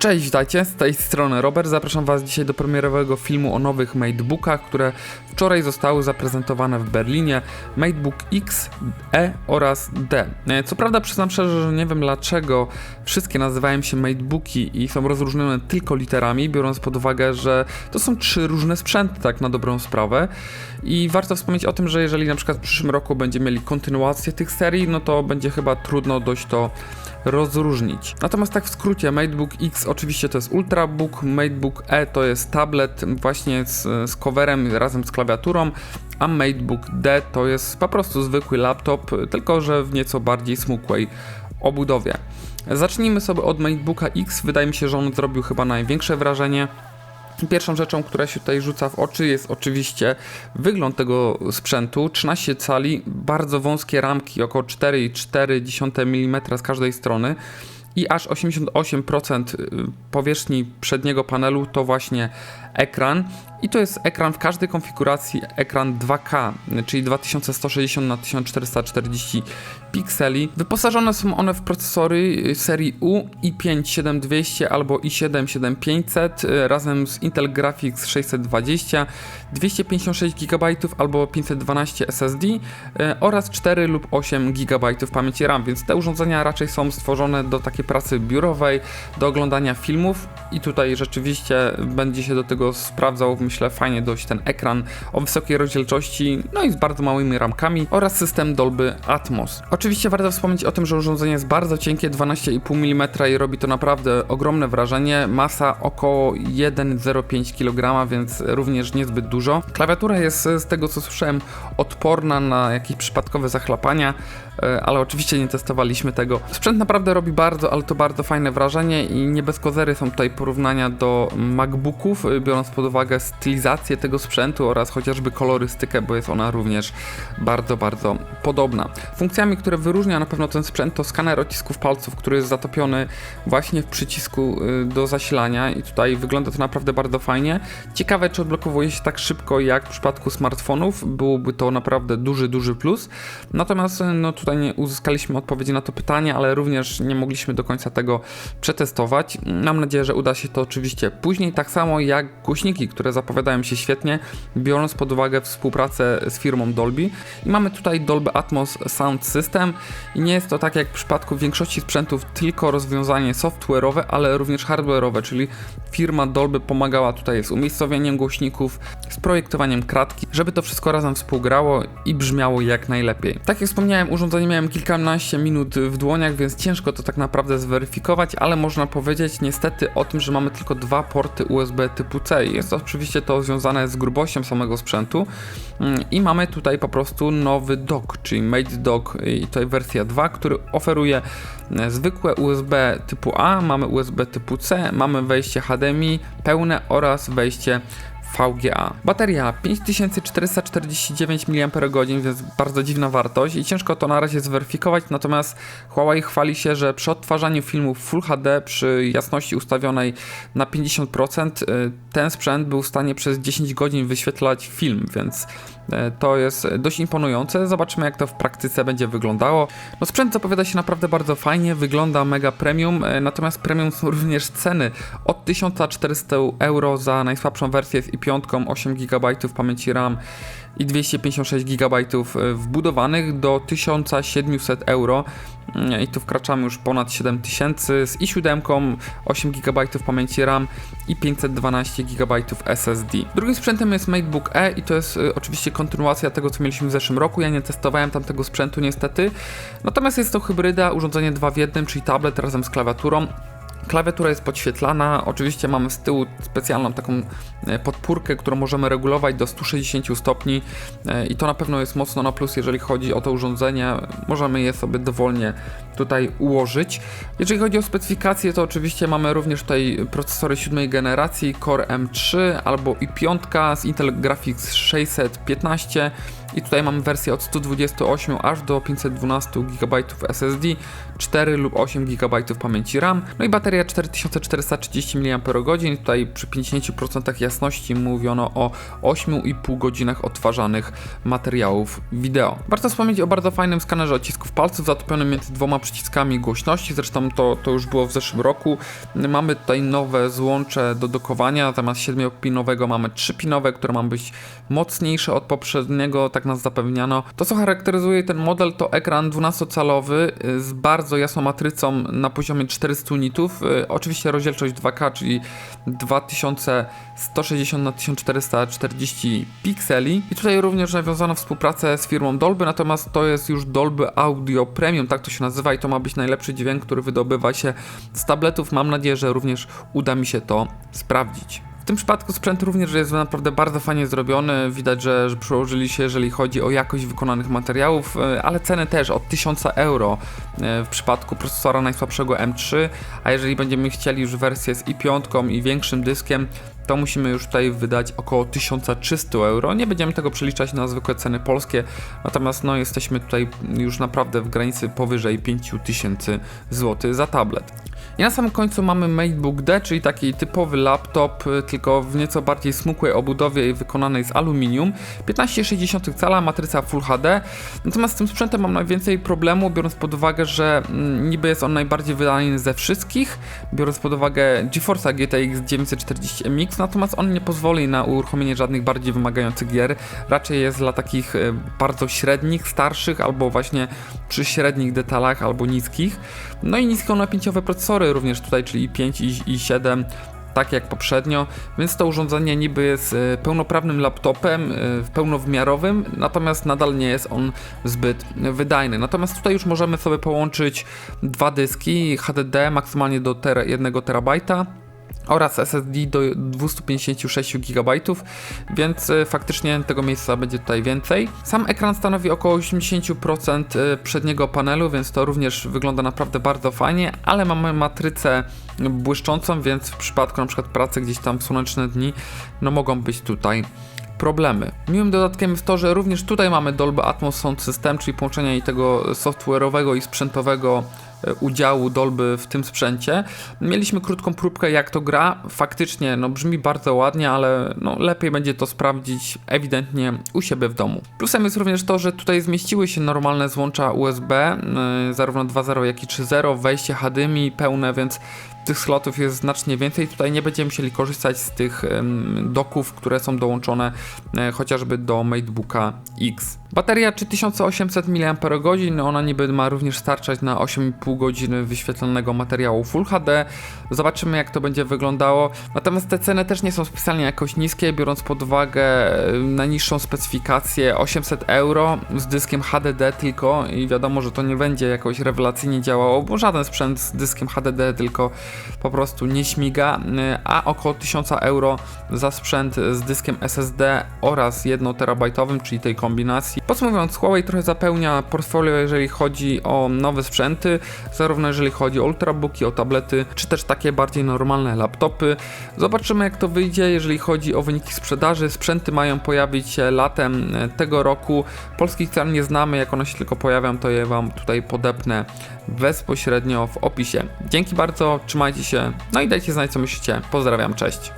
Cześć, witajcie, z tej strony Robert. Zapraszam Was dzisiaj do premierowego filmu o nowych MateBookach, które wczoraj zostały zaprezentowane w Berlinie. MateBook X, E oraz D. E, Co prawda przyznam szczerze, że nie wiem dlaczego wszystkie nazywają się MateBooki i są rozróżnione tylko literami, biorąc pod uwagę, że to są trzy różne sprzęty, tak na dobrą sprawę. I warto wspomnieć o tym, że jeżeli na przykład w przyszłym roku będziemy mieli kontynuację tych serii, no to będzie chyba trudno dość to rozróżnić. Natomiast tak w skrócie, MateBook X oczywiście to jest Ultrabook, MateBook E to jest tablet właśnie z, z coverem razem z klawiaturą, a MateBook D to jest po prostu zwykły laptop, tylko że w nieco bardziej smukłej obudowie. Zacznijmy sobie od MateBooka X, wydaje mi się, że on zrobił chyba największe wrażenie. Pierwszą rzeczą, która się tutaj rzuca w oczy jest oczywiście wygląd tego sprzętu. 13 cali, bardzo wąskie ramki, około 4,4 mm z każdej strony i aż 88% powierzchni przedniego panelu to właśnie ekran. I to jest ekran w każdej konfiguracji, ekran 2K, czyli 2160 na 1440 pikseli. Wyposażone są one w procesory serii U i5 7200 albo i7 7500 razem z Intel Graphics 620, 256 GB albo 512 SSD oraz 4 lub 8 GB pamięci RAM, więc te urządzenia raczej są stworzone do takiej pracy biurowej, do oglądania filmów i tutaj rzeczywiście będzie się do tego sprawdzał myślę fajnie dość ten ekran o wysokiej rozdzielczości, no i z bardzo małymi ramkami oraz system Dolby Atmos. Oczywiście warto wspomnieć o tym, że urządzenie jest bardzo cienkie, 12,5 mm i robi to naprawdę ogromne wrażenie. Masa około 1,05 kg, więc również niezbyt dużo. Klawiatura jest z tego co słyszałem odporna na jakieś przypadkowe zachlapania, ale oczywiście nie testowaliśmy tego. Sprzęt naprawdę robi bardzo, ale to bardzo fajne wrażenie i nie bez kozery są tutaj porównania do MacBooków, biorąc pod uwagę stylizację tego sprzętu oraz chociażby kolorystykę, bo jest ona również bardzo, bardzo podobna. Funkcjami, które wyróżnia na pewno ten sprzęt to skaner odcisków palców, który jest zatopiony właśnie w przycisku do zasilania i tutaj wygląda to naprawdę bardzo fajnie. Ciekawe, czy odblokowuje się tak szybko jak w przypadku smartfonów, byłoby to naprawdę duży, duży plus. Natomiast no tutaj nie uzyskaliśmy odpowiedzi na to pytanie, ale również nie mogliśmy do końca tego przetestować. Mam nadzieję, że uda się to oczywiście później, tak samo jak głośniki, które zapowiadają się świetnie, biorąc pod uwagę współpracę z firmą Dolby. I mamy tutaj Dolby Atmos Sound System i nie jest to tak jak w przypadku większości sprzętów tylko rozwiązanie software'owe, ale również hardware'owe, czyli firma Dolby pomagała tutaj z umiejscowieniem głośników, z projektowaniem kratki, żeby to wszystko razem współgrało i brzmiało jak najlepiej. Tak jak wspomniałem, urządzenie miałem kilkanaście minut w dłoniach, więc ciężko to tak naprawdę zweryfikować, ale można powiedzieć niestety o tym, że mamy tylko dwa porty USB typu C. Jest to oczywiście to związane z grubością samego sprzętu. I mamy tutaj po prostu nowy dock, czyli Mate Dock i tutaj wersja 2, który oferuje zwykłe USB typu A, mamy USB typu C, mamy wejście HDMI pełne oraz wejście VGA. Bateria 5449 mAh, więc bardzo dziwna wartość i ciężko to na razie zweryfikować, natomiast Huawei chwali się, że przy odtwarzaniu filmów Full HD przy jasności ustawionej na 50% ten sprzęt był w stanie przez 10 godzin wyświetlać film, więc to jest dość imponujące. Zobaczymy, jak to w praktyce będzie wyglądało. No, sprzęt zapowiada się naprawdę bardzo fajnie, wygląda mega premium, natomiast premium są również ceny od 1400 euro za najsłabszą wersję z i5, 8 GB pamięci RAM i 256 GB wbudowanych do 1700 euro i tu wkraczamy już ponad 7000 z i7, 8 GB pamięci RAM i 512 GB SSD. Drugim sprzętem jest MateBook E i to jest y, oczywiście kontynuacja tego, co mieliśmy w zeszłym roku. Ja nie testowałem tamtego sprzętu niestety, natomiast jest to hybryda, urządzenie 2 w 1, czyli tablet razem z klawiaturą. Klawiatura jest podświetlana, oczywiście mamy z tyłu specjalną taką podpórkę, którą możemy regulować do 160 stopni i to na pewno jest mocno na plus, jeżeli chodzi o to urządzenie. Możemy je sobie dowolnie tutaj ułożyć. Jeżeli chodzi o specyfikację, to oczywiście mamy również tutaj procesory siódmej generacji Core M3 albo i5 z Intel Graphics 615 i tutaj mamy wersję od 128 aż do 512 GB SSD, 4 lub 8 GB pamięci RAM, no i bateria 4430 mAh, tutaj przy 50% jasności mówiono o 8,5 godzinach odtwarzanych materiałów wideo. Warto wspomnieć o bardzo fajnym skanerze odcisków palców zatopionym między dwoma przyciskami głośności, zresztą to, to już było w zeszłym roku. Mamy tutaj nowe złącze do dokowania, zamiast 7-pinowego mamy 3-pinowe, które ma być mocniejsze od poprzedniego, tak nas zapewniano. To co charakteryzuje ten model to ekran 12-calowy y, z bardzo jasną matrycą na poziomie 400 nitów, y, oczywiście rozdzielczość 2K, czyli 2160 na 1440 pikseli i tutaj również nawiązano współpracę z firmą Dolby, natomiast to jest już Dolby Audio Premium, tak to się nazywa i to ma być najlepszy dźwięk, który wydobywa się z tabletów. Mam nadzieję, że również uda mi się to sprawdzić. Tym przypadku sprzęt również jest naprawdę bardzo fajnie zrobiony. Widać, że, że przyłożyli się, jeżeli chodzi o jakość wykonanych materiałów, e, ale ceny też od 1000 euro e, w przypadku procesora najsłabszego M3, a jeżeli będziemy chcieli już wersję z i5 i większym dyskiem, to musimy już tutaj wydać około 1300 euro. Nie będziemy tego przeliczać na zwykłe ceny polskie, natomiast no, jesteśmy tutaj już naprawdę w granicy powyżej 5000 zł za tablet. I na samym końcu mamy MateBook D, czyli taki typowy laptop, y, tylko w nieco bardziej smukłej obudowie i wykonanej z aluminium. 15,6 cala, matryca Full HD. Natomiast z tym sprzętem mam najwięcej problemu, biorąc pod uwagę, że mm, niby jest on najbardziej wydajny ze wszystkich, biorąc pod uwagę GeForce GTX 940 MX, natomiast on nie pozwoli na uruchomienie żadnych bardziej wymagających gier. Raczej jest dla takich y, bardzo średnich, starszych, albo właśnie przy średnich detalach, albo niskich. No i niskonapięciowe procesory również tutaj, czyli 5 i, i 7 tak jak poprzednio, więc to urządzenie niby jest e, pełnoprawnym laptopem, e, pełnowymiarowym, natomiast nadal nie jest on zbyt wydajny. Natomiast tutaj już możemy sobie połączyć dwa dyski HDD maksymalnie do 1 terabajta oraz SSD do 256 GB, więc e, faktycznie tego miejsca będzie tutaj więcej. Sam ekran stanowi około 80% e, przedniego panelu, więc to również wygląda naprawdę bardzo fajnie, ale mamy matrycę błyszczącą, więc w przypadku przykład pracy gdzieś tam w słoneczne dni, no mogą być tutaj problemy. Miłym dodatkiem jest to, że również tutaj mamy Dolby Atmos Sound System, czyli połączenie i tego software'owego i sprzętowego udziału Dolby w tym sprzęcie. Mieliśmy krótką próbkę jak to gra. Faktycznie no, brzmi bardzo ładnie, ale no, lepiej będzie to sprawdzić ewidentnie u siebie w domu. Plusem jest również to, że tutaj zmieściły się normalne złącza USB, yy, zarówno 2.0 jak i 3.0, wejście HDMI pełne, więc tych slotów jest znacznie więcej. Tutaj nie będziemy musieli korzystać z tych doków, które są dołączone e, chociażby do MateBooka X. Bateria 3800 mAh, ona niby ma również starczać na 8,5 godziny wyświetlonego materiału Full HD. Zobaczymy jak to będzie wyglądało. Natomiast te ceny też nie są specjalnie jakoś niskie, biorąc pod uwagę najniższą specyfikację 800 euro z dyskiem HDD tylko i wiadomo, że to nie będzie jakoś rewelacyjnie działało, bo żaden sprzęt z dyskiem HDD tylko po prostu nie śmiga, a około 1000 euro za sprzęt z dyskiem SSD oraz 1 terabajtowym, czyli tej kombinacji. Podsumowując, Huawei trochę zapełnia portfolio, jeżeli chodzi o nowe sprzęty, zarówno jeżeli chodzi o ultrabooki, o tablety, czy też takie bardziej normalne laptopy. Zobaczymy jak to wyjdzie, jeżeli chodzi o wyniki sprzedaży. Sprzęty mają pojawić się latem tego roku. Polskich cen nie znamy, jak one się tylko pojawią, to je Wam tutaj podepnę bezpośrednio w opisie. Dzięki bardzo, trzymajcie się, no i dajcie znać co myślicie. Pozdrawiam, cześć.